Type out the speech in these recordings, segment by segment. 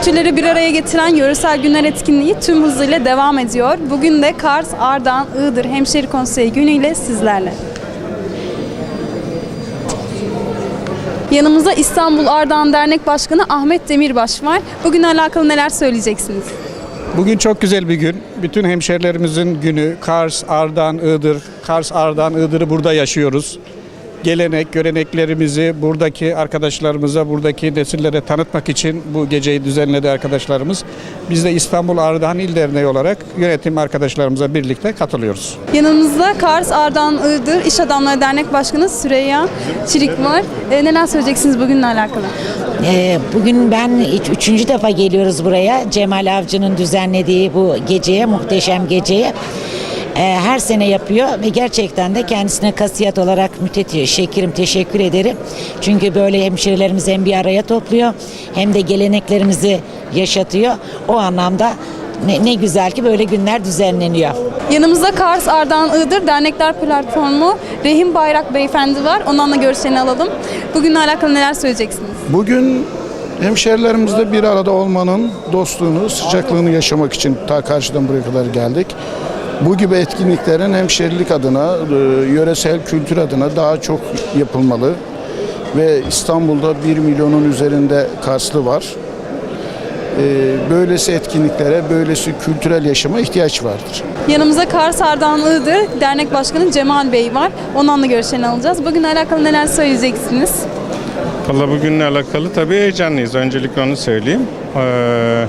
Kültürleri bir araya getiren yöresel günler etkinliği tüm hızıyla devam ediyor. Bugün de Kars, Ardahan, Iğdır Hemşeri Konseyi günüyle sizlerle. Yanımızda İstanbul Ardahan Dernek Başkanı Ahmet Demirbaş var. Bugünle alakalı neler söyleyeceksiniz? Bugün çok güzel bir gün. Bütün hemşerilerimizin günü. Kars, Ardahan, Iğdır. Kars, Ardahan, Iğdır'ı burada yaşıyoruz. Gelenek, göreneklerimizi buradaki arkadaşlarımıza, buradaki nesillere tanıtmak için bu geceyi düzenledi arkadaşlarımız. Biz de İstanbul Ardahan İl Derneği olarak yönetim arkadaşlarımıza birlikte katılıyoruz. Yanımızda Kars, Ardahan, Iğdır İş Adamları Dernek Başkanı Süreyya Çirik var. E, neler söyleyeceksiniz bugünle alakalı? Ee, Bugün ben üç- üçüncü defa geliyoruz buraya. Cemal Avcı'nın düzenlediği bu geceye, muhteşem geceye. Ee, Her sene yapıyor ve gerçekten de kendisine kasiyet olarak müthiş şekerim teşekkür ederim. Çünkü böyle hemşehrilerimizi hem bir araya topluyor hem de geleneklerimizi yaşatıyor. O anlamda ne, ne güzel ki böyle günler düzenleniyor. Yanımızda Kars, Ardahan, Iğdır Dernekler Platformu Rehim Bayrak Beyefendi var. Ondan da görüşlerini alalım. Bugünle alakalı neler söyleyeceksiniz? Bugün hemşerilerimizle bir arada olmanın dostluğunu, sıcaklığını yaşamak için ta karşıdan buraya kadar geldik. Bu gibi etkinliklerin hemşerilik adına, e, yöresel kültür adına daha çok yapılmalı. Ve İstanbul'da 1 milyonun üzerinde Karslı var. E, Böylesi etkinliklere, böylesi kültürel yaşama ihtiyaç vardır. Yanımızda Kars, Ardahan, Iğdır Dernek Başkanı Cemal Bey var. Ondan da görüşlerini alacağız. Bugünle alakalı neler söyleyeceksiniz? Valla bugünle alakalı tabii heyecanlıyız. Öncelikle onu söyleyeyim. Ee,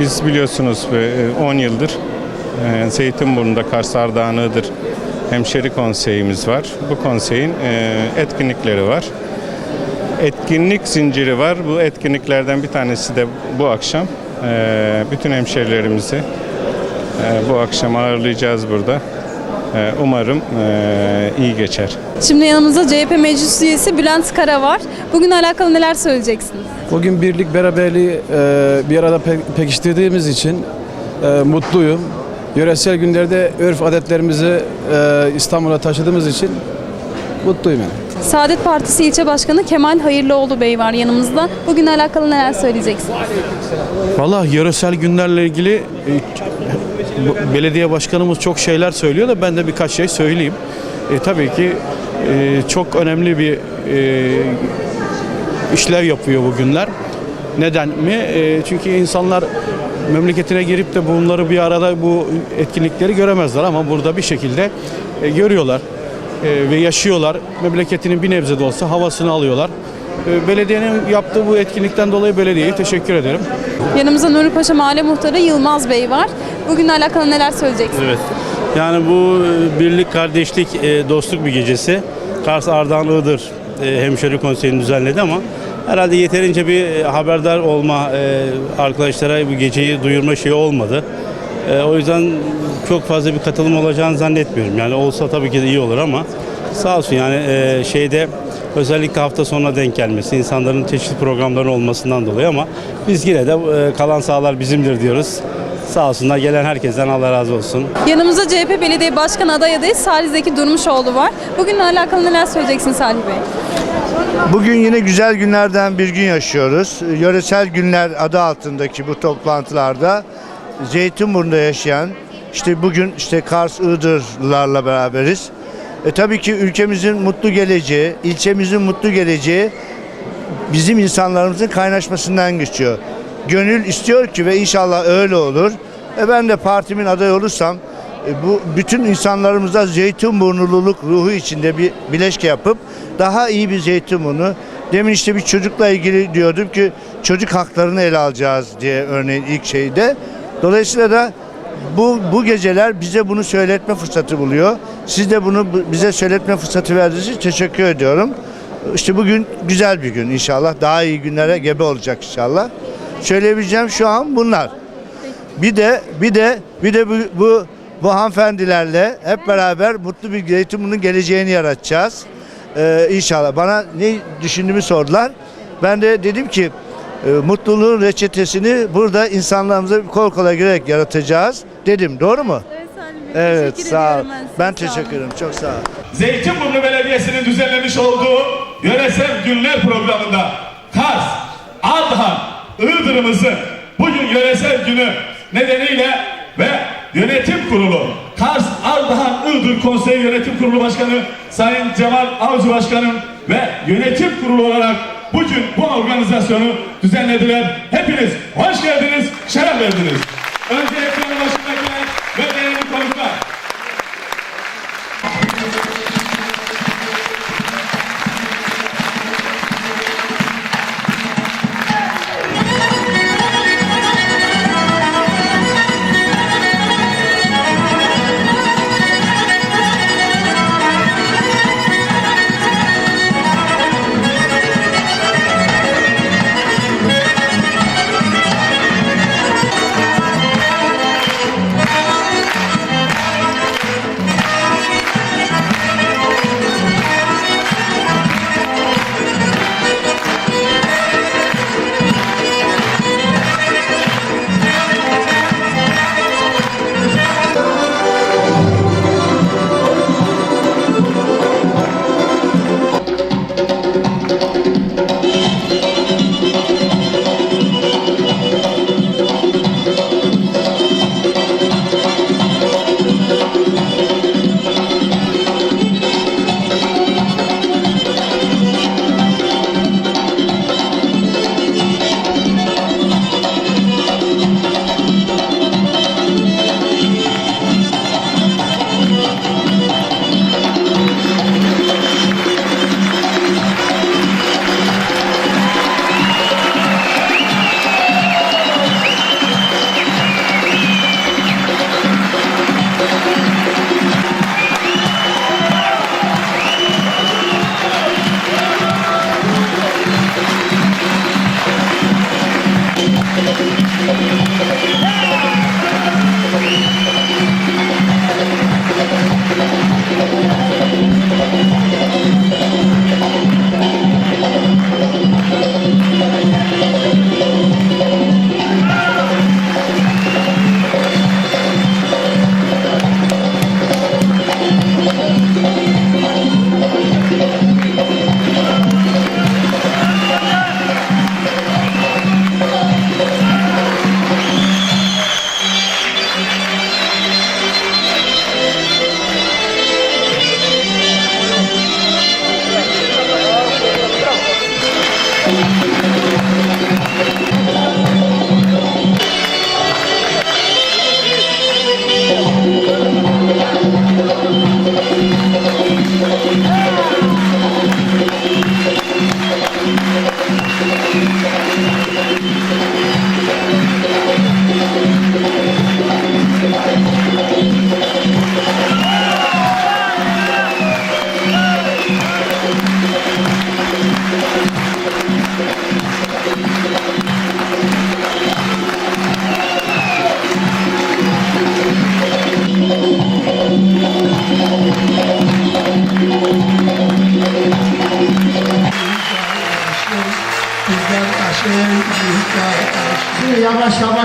biz biliyorsunuz e, 10 yıldır e, Zeytinburnu'nda Kars Ardahan Iğdır Hemşeri Konseyimiz var. Bu konseyin e, etkinlikleri var. Etkinlik zinciri var. Bu etkinliklerden bir tanesi de bu akşam. Ee, bütün hemşerilerimizi e, bu akşam ağırlayacağız burada. Ee, Umarım e, iyi geçer. Şimdi yanımızda CHP Meclis Üyesi Bülent Kara var. Bugünle alakalı neler söyleyeceksiniz? Bugün birlik beraberliği e, bir arada pe- pekiştirdiğimiz için e, mutluyum. Yöresel günlerde örf adetlerimizi e, İstanbul'a taşıdığımız için mutluyum yani. Saadet Partisi İlçe Başkanı Kemal Hayırlıoğlu Bey var yanımızda. Bugünle alakalı neler söyleyeceksiniz? Valla yöresel günlerle ilgili e, bu- belediye başkanımız çok şeyler söylüyor da ben de birkaç şey söyleyeyim. E, tabii ki e, çok önemli bir e, işler yapıyor bu günler. Neden mi? E, çünkü insanlar memleketine girip de bunları bir arada bu etkinlikleri göremezler ama burada bir şekilde e, görüyorlar e, ve yaşıyorlar. Memleketinin bir nebze de olsa havasını alıyorlar. E, belediyenin yaptığı bu etkinlikten dolayı belediyeye teşekkür ederim. Yanımızda Nuripaşa Mahalle Muhtarı Yılmaz Bey var. Bugünle alakalı neler söyleyeceksiniz? Evet. Yani bu e, birlik, kardeşlik, e, dostluk bir gecesi. Kars Ardahan Iğdır e, Hemşeri Konseyi'ni düzenledi ama herhalde yeterince bir e, haberdar olma e, arkadaşlara bu geceyi duyurma şeyi olmadı. E, O yüzden çok fazla bir katılım olacağını zannetmiyorum. Yani olsa tabii ki de iyi olur ama sağ olsun yani şeyde özellikle hafta sonuna denk gelmesi, insanların çeşitli programların olmasından dolayı ama biz yine de kalan sahalar bizimdir diyoruz. Sağ olsunlar gelen herkesten Allah razı olsun. Yanımızda CHP Belediye Başkanı aday adayı Salih Zeki Durmuşoğlu var. Bugünle alakalı neler söyleyeceksiniz Salih Bey? Bugün yine güzel günlerden bir gün yaşıyoruz. Yöresel günler adı altındaki bu toplantılarda Zeytinburnu'nda yaşayan işte bugün işte Kars Iğdırlarla beraberiz. E tabii ki ülkemizin mutlu geleceği, ilçemizin mutlu geleceği bizim insanlarımızın kaynaşmasından geçiyor. Gönül istiyor ki ve inşallah öyle olur. E ben de partimin adayı olursam bu bütün insanlarımıza Zeytinburnululuk ruhu içinde bir bileşke yapıp daha iyi bir Zeytinburnu. Demin işte bir çocukla ilgili diyordum ki çocuk haklarını ele alacağız diye örneğin ilk şeyde. Dolayısıyla da bu bu geceler bize bunu söyletme fırsatı buluyor. Siz de bunu bu- bize söyletme fırsatı verdiğiniz için teşekkür ediyorum. İşte bugün güzel bir gün inşallah. Daha iyi günlere gebe olacak inşallah. Söyleyebileceğim şu an bunlar. Bir de bir de bir de bu bu, bu hanımefendilerle hep beraber mutlu bir Zeytinburnu'nun geleceğini yaratacağız. Ee, inşallah. Bana ne düşündüğümü sordular. Ben de dedim ki e, mutluluğun reçetesini burada insanlarımıza kol kola girerek yaratacağız dedim. Doğru mu? Evet sağ ol. Ben teşekkür ederim. Çok sağ ol. Zeytinburnu Belediyesi'nin düzenlemiş olduğu yöresel günler programında Kars, Ardahan, Iğdır'ımızın bugün yöresel günü nedeniyle yönetim kurulu Kars Ardahan Iğdır Konseyi Yönetim Kurulu Başkanı Sayın Cemal Avcı Başkanım ve yönetim kurulu olarak bugün bu organizasyonu düzenlediler. Hepiniz hoş geldiniz, şeref verdiniz. Önce ekranın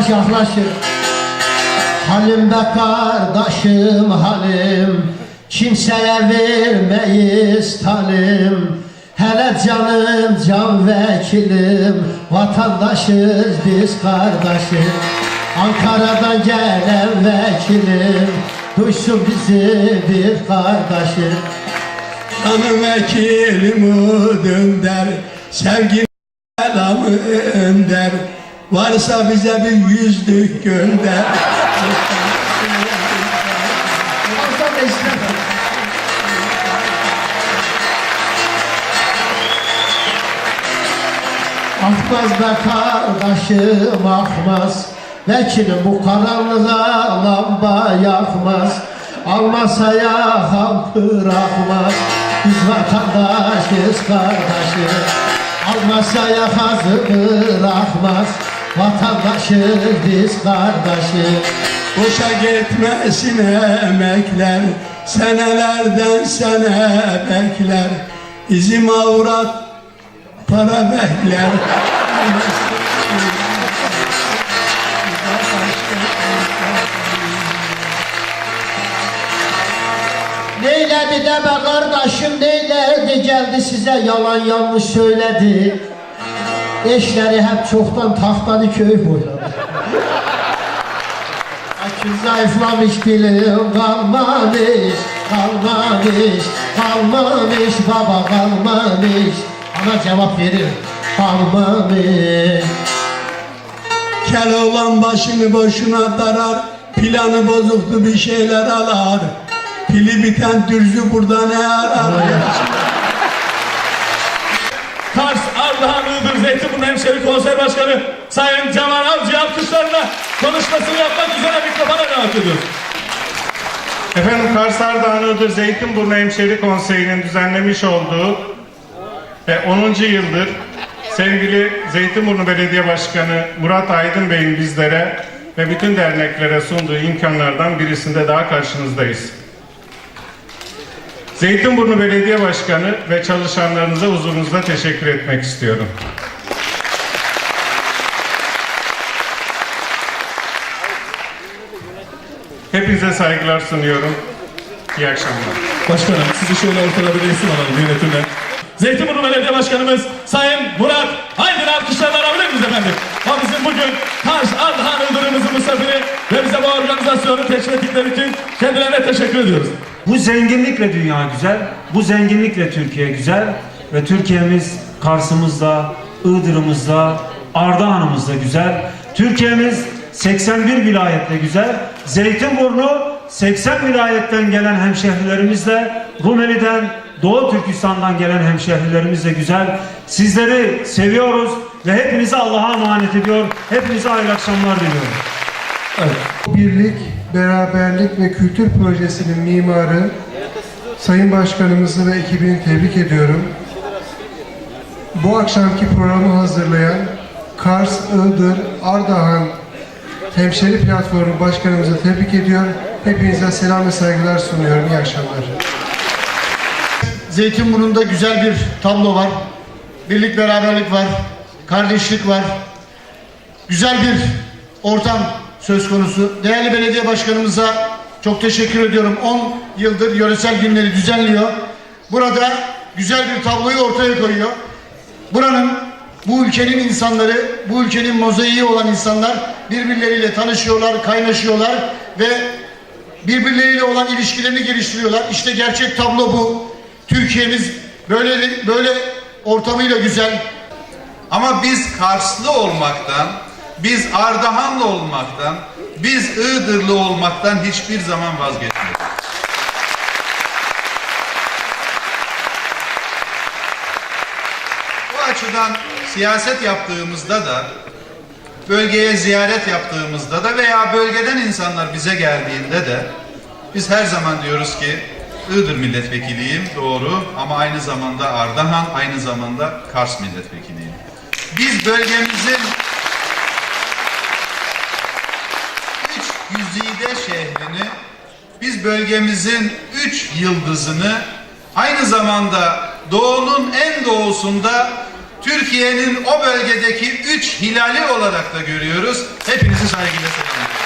Yaklaşır Halim be kardeşim halim Kimseye vermeyiz talim. Hele canım can vekilim Vatandaşız biz kardeşim. Ankara'dan gelen vekilim Duysun bizi bir kardeşim. Canım vekilim Önder Sevgili selamı önder Varsa bize bir yüzlük gönder. Akmaz be kardeşim akmaz Vekilim bu karanlığa lamba yakmaz. Almasa yakan bırakmaz Biz vatandaşız kardeşim. Almasa yakazı bırakmaz Vatandaşız biz kardeşim Boşa gitmesin emekler Senelerden sene bekler. Bizim avrat para bekler. Neyledi de be kardeşim neyledi geldi size? Yalan yanlış söyledi Eşleri hep çoktan tahtalı köy boyadı. Akü zayıflamış dilim kalmamış, kalmamış, kalmamış baba kalmamış. Ana cevap verir, kalmamış. Keloğlan başını boşuna darar, planı bozuktu bir şeyler alar. Pili biten dürzü burada ne arar? Kars, Iğdır, Zeytinburnu Hemşeri Konser Başkanı Sayın Cemal Avcı alkışlarla konuşmasını yapmak üzere mikrofona davet ediyoruz. Efendim Kars Ardahan Iğdır Zeytinburnu Hemşeri Konseyi'nin düzenlemiş olduğu ve 10. yıldır sevgili Zeytinburnu Belediye Başkanı Murat Aydın Bey'in bizlere ve bütün derneklere sunduğu imkanlardan birisinde daha karşınızdayız. Zeytinburnu Belediye Başkanı ve çalışanlarınıza huzurunuzda teşekkür etmek istiyorum. Hepinize saygılar sunuyorum. İyi akşamlar. Başkanım sizi şöyle ortada bir alalım yönetimle. Zeytinburnu Belediye Başkanımız Sayın Murat Aydın alkışlarla alabilir miyiz efendim? O bizim bugün Kars Ardahan Iğdır'ımızın misafiri ve bize bu organizasyonu teşvik ettikleri için kendilerine teşekkür ediyoruz. Bu zenginlikle dünya güzel, bu zenginlikle Türkiye güzel ve Türkiye'miz Kars'ımızda, Iğdır'ımızda, Ardahan'ımızda güzel. Türkiye'miz 81 vilayetle güzel. Zeytinburnu 80 vilayetten gelen hemşehrilerimizle, Rumeli'den, Doğu Türkistan'dan gelen hemşehrilerimizle güzel. Sizleri seviyoruz ve hepinizi Allah'a emanet ediyor. Hepinize hayırlı akşamlar diliyorum. Birlik, beraberlik ve kültür projesinin mimarı Sayın Başkanımızı ve ekibini tebrik ediyorum. Bu akşamki programı hazırlayan Kars, Iğdır, Ardahan Hemşeri Platformu Başkanımızı tebrik ediyor. Hepinize selam ve saygılar sunuyorum. İyi akşamlar. Zeytinburnu'nda güzel bir tablo var. Birlik beraberlik var. Kardeşlik var. Güzel bir ortam söz konusu. Değerli belediye başkanımıza çok teşekkür ediyorum. 10 yıldır yöresel günleri düzenliyor. Burada güzel bir tabloyu ortaya koyuyor. Buranın, bu ülkenin insanları, bu ülkenin mozaiği olan insanlar birbirleriyle tanışıyorlar, kaynaşıyorlar ve birbirleriyle olan ilişkilerini geliştiriyorlar. İşte gerçek tablo bu. Türkiye'miz böyle böyle ortamıyla güzel. Ama biz Karslı olmaktan, biz Ardahanlı olmaktan, biz Iğdırlı olmaktan hiçbir zaman vazgeçmeyiz. Bu açıdan siyaset yaptığımızda da, bölgeye ziyaret yaptığımızda da veya bölgeden insanlar bize geldiğinde de biz her zaman diyoruz ki Iğdır milletvekiliyim doğru ama aynı zamanda Ardahan, aynı zamanda Kars milletvekiliyim. Biz bölgemizin bölgemizin üç yıldızını aynı zamanda doğunun en doğusunda Türkiye'nin o bölgedeki üç hilali olarak da görüyoruz. Hepinizi saygıyla selamlıyorum.